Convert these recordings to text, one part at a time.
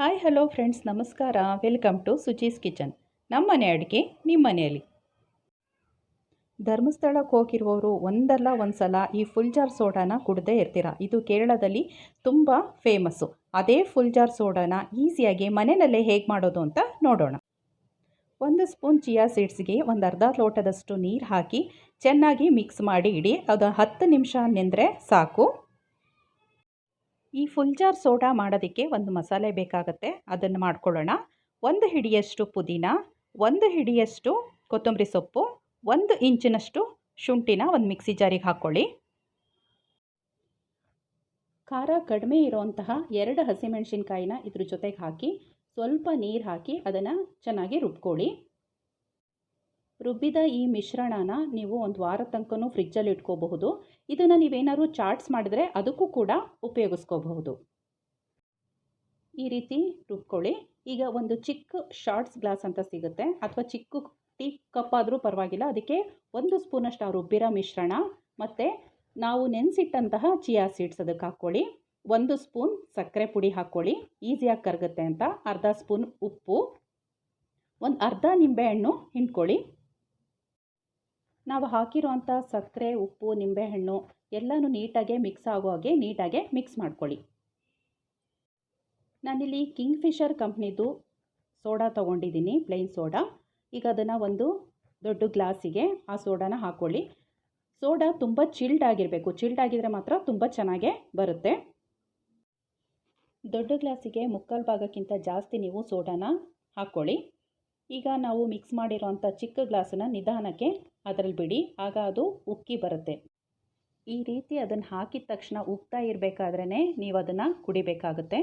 Hi hello friends ನಮಸ್ಕಾರ welcome to Suchi's kitchen ನಮ್ಮನೆ ಅಡುಗೆ ನಿಮ್ಮ ಮನೆಯಲ್ಲಿ. ಧರ್ಮಸ್ಥಳಕ್ಕೆ ಹೋಗಿರುವವರು ಒಂದಲ್ಲ ಒಂದು ಸಲ ಈ ಫುಲ್ ಜಾರ್ ಸೋಡಾನ ಕುಡ್ದೇ ಇರ್ತೀರ? ಇದು ಕೇರಳದಲ್ಲಿ ತುಂಬ ಫೇಮಸ್ಸು ಅದೇ ಫುಲ್ ಜಾರ್ ಸೋಡಾನ ಈಸಿಯಾಗಿ ಮನೆಯಲ್ಲೇ ಹೇಗೆ ಮಾಡೋದು ಅಂತ ನೋಡೋಣ. ಒಂದು ಸ್ಪೂನ್ ಚಿಯಾ ಸೀಡ್ಸ್ಗೆ ಒಂದು ಅರ್ಧ ಲೋಟದಷ್ಟು ನೀರು ಹಾಕಿ ಚೆನ್ನಾಗಿ ಮಿಕ್ಸ್ ಮಾಡಿ ಇಡಿ. ಅದು ಹತ್ತು ನಿಮಿಷ ನೆಂದರೆ ಸಾಕು. ಈ ಫುಲ್ ಜಾರ್ ಸೋಡಾ ಮಾಡೋದಕ್ಕೆ ಒಂದು ಮಸಾಲೆ ಬೇಕಾಗುತ್ತೆ, ಅದನ್ನು ಮಾಡ್ಕೊಳ್ಳೋಣ. ಒಂದು ಹಿಡಿಯಷ್ಟು ಪುದೀನ, ಒಂದು ಹಿಡಿಯಷ್ಟು ಕೊತ್ತಂಬರಿ ಸೊಪ್ಪು, ಒಂದು ಇಂಚಿನಷ್ಟು ಶುಂಠಿನ ಒಂದು ಮಿಕ್ಸಿ ಜಾರಿಗೆ ಹಾಕ್ಕೊಳ್ಳಿ. ಖಾರ ಕಡಿಮೆ ಇರೋಂತಹ ಎರಡು ಹಸಿಮೆಣಸಿನ್ಕಾಯಿನ ಇದ್ರ ಜೊತೆಗೆ ಹಾಕಿ, ಸ್ವಲ್ಪ ನೀರು ಹಾಕಿ ಅದನ್ನು ಚೆನ್ನಾಗಿ ರುಬ್ಕೊಳ್ಳಿ. ರುಬ್ಬಿದ ಈ ಮಿಶ್ರಣನ ನೀವು ಒಂದು ವಾರ ತನಕನೂ ಫ್ರಿಜ್ಜಲ್ಲಿ ಇಟ್ಕೋಬಹುದು. ಇದನ್ನು ನೀವೇನಾದ್ರು ಚಾಟ್ಸ್ ಮಾಡಿದ್ರೆ ಅದಕ್ಕೂ ಕೂಡ ಉಪಯೋಗಿಸ್ಕೋಬಹುದು. ಈ ರೀತಿ ರುಬ್ಕೊಳ್ಳಿ. ಈಗ ಒಂದು ಚಿಕ್ಕ ಶಾರ್ಟ್ಸ್ ಗ್ಲಾಸ್ ಅಂತ ಸಿಗುತ್ತೆ. ಅಥವಾ ಚಿಕ್ಕ ಟೀ ಕಪ್ ಆದರೂ ಪರವಾಗಿಲ್ಲ. ಅದಕ್ಕೆ ಒಂದು ಸ್ಪೂನಷ್ಟು ಆ ರುಬ್ಬಿರೋ ಮಿಶ್ರಣ ಮತ್ತು ನಾವು ನೆನೆಸಿಟ್ಟಂತಹ ಚಿಯಾ ಸೀಡ್ಸ್ ಅದಕ್ಕೆ ಹಾಕ್ಕೊಳ್ಳಿ. ಒಂದು ಸ್ಪೂನ್ ಸಕ್ಕರೆ ಪುಡಿ ಹಾಕ್ಕೊಳ್ಳಿ. ಈಸಿಯಾಗಿ ಕರಗುತ್ತೆ ಅಂತ. ಅರ್ಧ ಸ್ಪೂನ್ ಉಪ್ಪು. ಒಂದು ಅರ್ಧ ನಿಂಬೆಹಣ್ಣು ಹಿಂಡ್ಕೊಳ್ಳಿ. ನಾವು ಹಾಕಿರೋಂಥ ಸಕ್ಕರೆ, ಉಪ್ಪು, ನಿಂಬೆಹಣ್ಣು ಎಲ್ಲನೂ ನೀಟಾಗೆ ಮಿಕ್ಸ್ ಆಗೋ ಹಾಗೆ ನೀಟಾಗೆ ಮಿಕ್ಸ್ ಮಾಡ್ಕೊಳ್ಳಿ. ನಾನಿಲ್ಲಿ ಕಿಂಗ್ ಫಿಶರ್ ಕಂಪ್ನಿದು ಸೋಡಾ ತೊಗೊಂಡಿದ್ದೀನಿ ಪ್ಲೈನ್ ಸೋಡಾ. ಈಗ ಅದನ್ನು ಒಂದು ದೊಡ್ಡ ಗ್ಲಾಸಿಗೆ ಆ ಸೋಡಾನ ಹಾಕ್ಕೊಳ್ಳಿ ಸೋಡಾ ತುಂಬ ಚಿಲ್ಡ್ ಆಗಿರಬೇಕು ಚಿಲ್ಡ್ ಆಗಿದ್ರೆ ಮಾತ್ರ ತುಂಬ ಚೆನ್ನಾಗೇ ಬರುತ್ತೆ. ದೊಡ್ಡ ಗ್ಲಾಸಿಗೆ ಮುಕ್ಕಾಲು ಭಾಗಕ್ಕಿಂತ ಜಾಸ್ತಿ ನೀವು ಸೋಡಾನ ಹಾಕ್ಕೊಳ್ಳಿ ಈಗ ನಾವು ಮಿಕ್ಸ್ ಮಾಡಿರೋಂಥ ಚಿಕ್ಕ ಗ್ಲಾಸನ್ನು ನಿಧಾನಕ್ಕೆ ಅದರಲ್ಲಿ ಬಿಡಿ, ಆಗ ಅದು ಉಕ್ಕಿ ಬರುತ್ತೆ. ಈ ರೀತಿ ಅದನ್ನು ಹಾಕಿದ ತಕ್ಷಣ ಉಕ್ತಾ ಇರಬೇಕಾದ್ರೇ ನೀವು ಅದನ್ನು ಕುಡಿಬೇಕಾಗುತ್ತೆ.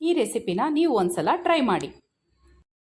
ಈ ರೆಸಿಪಿನ ನೀವು ಒಂದು ಸಲ ಟ್ರೈ ಮಾಡಿ.